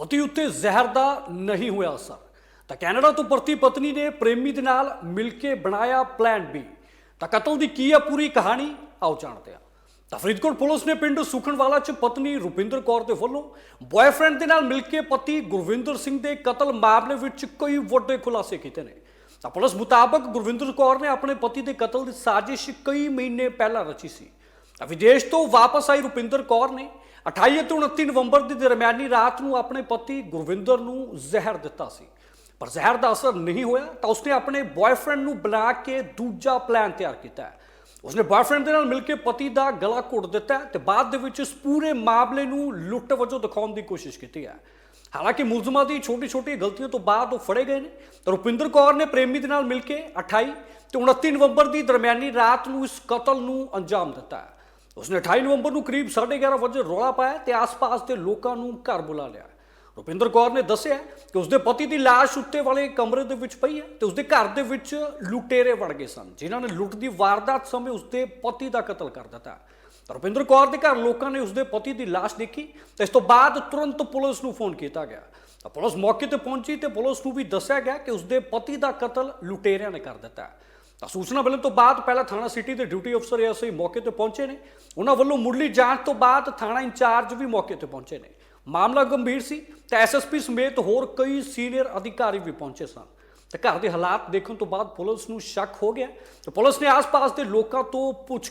ਪਤੀ ਉੱਤੇ ਜ਼ਹਿਰ ਦਾ ਨਹੀਂ ਹੋਇਆ ਅਸਰ। ਤਾਂ ਕੈਨੇਡਾ ਤੋਂ ਪਰਤੀ ਪਤਨੀ ਨੇ ਪ੍ਰੇਮੀ ਦੇ ਨਾਲ ਮਿਲ ਕੇ ਬਣਾਇਆ ਪਲਾਨ ਬੀ ਤਾਂ ਕਤਲ ਦੀ ਕੀ ਹੈ ਪੂਰੀ ਕਹਾਣੀ? ਆਓ ਜਾਣਦੇ ਹਾਂ। ਤਾਂ ਫਰੀਦਕੋਟ ਪੁਲਿਸ ਨੇ ਪਿੰਡ ਸੁਖਣਵਾਲਾ 'ਚ ਪਤਨੀ ਰੁਪਿੰਦਰ ਕੌਰ ਦੇ ਵੱਲੋਂ ਬॉयਫ੍ਰੈਂਡ ਦੇ ਨਾਲ ਮਿਲ ਕੇ ਪਤੀ ਗੁਰਵਿੰਦਰ ਸਿੰਘ ਦੇ ਕਤਲ ਮਾਮਲੇ ਵਿੱਚ ਕਈ ਵੱਡੇ ਖੁਲਾਸੇ ਕੀਤੇ ਨੇ। ਤਾਂ ਪੁਲਿਸ ਮੁਤਾਬਕ ਗੁਰਵਿੰਦਰ ਕੌਰ ਨੇ ਆਪਣੇ ਪਤੀ ਦੇ ਕਤਲ ਦੀ ਸਾਜ਼ਿਸ਼ ਕਈ ਮਹੀਨੇ ਪਹਿਲਾਂ ਰਚੀ ਸੀ। ਵਿਦੇਸ਼ ਤੋਂ ਵਾਪਸ ਆਈ ਰੁਪਿੰਦਰ ਕੌਰ ਨੇ 28 ਅਤੇ 29 ਨਵੰਬਰ ਦੀ ਦਰਮਿਆਨੀ ਰਾਤ ਨੂੰ ਆਪਣੇ ਪਤੀ ਗੁਰਵਿੰਦਰ ਨੂੰ ਜ਼ਹਿਰ ਦਿੱਤਾ ਸੀ। ਪਰ ਜ਼ਹਿਰ ਦਾ ਅਸਰ ਨਹੀਂ ਹੋਇਆ ਤਾਂ ਉਸਨੇ ਆਪਣੇ ਬॉयਫ੍ਰੈਂਡ ਨੂੰ ਬੁਲਾ ਕੇ ਦੂਜਾ ਪਲਾਨ ਤਿਆਰ ਕੀਤਾ ਹੈ। ਉਸਨੇ ਬॉयਫ੍ਰੈਂਡ ਦੇ ਨਾਲ ਮਿਲ ਕੇ ਪਤੀ ਦਾ ਗਲਾ ਘੁੱਟ ਦਿੱਤਾ ਹੈ ਤੇ ਬਾਅਦ ਦੇ ਵਿੱਚ ਇਸ ਪੂਰੇ ਮਾਮਲੇ ਨੂੰ ਲੁੱਟ ਵਜੋਂ ਦਿਖਾਉਣ ਦੀ ਕੋਸ਼ਿਸ਼ ਕੀਤੀ ਹੈ। ਹਾਲਾਂਕਿ ਮੁਲਜ਼ਮਾਂ ਦੀ ਛੋਟੀ-ਛੋਟੀ ਗਲਤੀਆਂ ਤੋਂ ਬਾਅਦ ਉਹ ਫੜੇ ਗਏ ਨੇ। ਤਾਂ ਰੁਪਿੰਦਰ ਕੌਰ ਨੇ ਪ੍ਰੇਮੀ ਦੇ ਨਾਲ ਮਿਲ ਕੇ 28 ਤੇ 29 ਨਵੰਬਰ ਦੀ ਦਰਮਿਆਨੀ ਰਾਤ ਨੂੰ ਇਸ ਕਤਲ ਨੂੰ ਅੰਜਾਮ ਦਿੱਤਾ ਹੈ। ਉਸਨੇ 28 ਨਵੰਬਰ ਨੂੰ ਕਰੀਬ 11:30 ਵਜੇ ਰੌਲਾ ਪਾਇਆ ਤੇ ਆਸ-ਪਾਸ ਦੇ ਲੋਕਾਂ ਨੂੰ ਘਰ ਬੁਲਾ ਲਿਆ। ਰੁਪਿੰਦਰ ਕੌਰ ਨੇ ਦੱਸਿਆ ਕਿ ਉਸਦੇ ਪਤੀ ਦੀ ਲਾਸ਼ ਉੱਤੇ ਵਾਲੇ ਕਮਰੇ ਦੇ ਵਿੱਚ ਪਈ ਹੈ ਤੇ ਉਸਦੇ ਘਰ ਦੇ ਵਿੱਚ ਲੁਟੇਰੇ ਵੜ ਗਏ ਸਨ, ਜਿਨ੍ਹਾਂ ਨੇ ਲੁੱਟ ਦੀ ਵਾਰਦਾਤ ਸਮੇਂ ਉਸਦੇ ਪਤੀ ਦਾ ਕਤਲ ਕਰ ਦਿੱਤਾ। ਰੁਪਿੰਦਰ ਕੌਰ ਦੇ ਘਰ ਲੋਕਾਂ ਨੇ ਉਸਦੇ ਪਤੀ ਦੀ ਲਾਸ਼ ਦੇਖੀ ਤੇ ਇਸ ਤੋਂ ਬਾਅਦ ਤੁਰੰਤ ਪੁਲਿਸ ਨੂੰ ਫੋਨ ਕੀਤਾ ਗਿਆ। ਤਾਂ ਪੁਲਿਸ ਮੌਕੇ ਤੇ ਪਹੁੰਚੀ ਤੇ ਪੁਲਿਸ ਨੂੰ ਵੀ ਦੱਸਿਆ ਗਿਆ ਕਿ ਉਸਦੇ ਪਤੀ ਦਾ ਕਤਲ ਲੁਟੇਰਿਆਂ ਨੇ ਕਰ ਦਿੱਤਾ। ਤਾਂ ਸੂਚਨਾ ਮਿਲਣ ਤੋਂ ਬਾਅਦ ਪਹਿਲਾਂ ਥਾਣਾ ਸਿਟੀ ਦੇ ਡਿਊਟੀ ਅਫਸਰ ਐਸਆਈ ਮੌਕੇ ਤੇ ਪਹੁੰਚੇ ਨੇ। ਉਹਨਾਂ ਵੱਲੋਂ ਮੁੱਢਲੀ ਜਾਂਚ ਤੋਂ ਬਾਅਦ ਥਾਣਾ ਇੰਚਾਰਜ ਵੀ ਮੌਕੇ ਤੇ ਪਹੁੰਚੇ ਨੇ। ਮਾਮਲਾ ਗੰਭੀਰ ਸੀ, ਤੇ ਐਸਐਸਪੀ ਸਮੇਤ ਹੋਰ ਕਈ ਸੀਨੀਅਰ ਅਧਿਕਾਰੀ ਵੀ ਪਹੁੰਚੇ ਸਨ। ਤੇ ਘਰ ਦੇ ਹਾਲਾਤ ਦੇਖਣ ਤੋਂ ਬਾਅਦ ਪੁਲਿਸ ਨੂੰ ਸ਼ੱਕ ਹੋ ਗਿਆ। ਤੇ ਪੁਲਿਸ ਨੇ ਆਸ-ਪਾਸ ਦੇ ਲੋਕਾਂ ਤੋਂ ਪੁੱਛ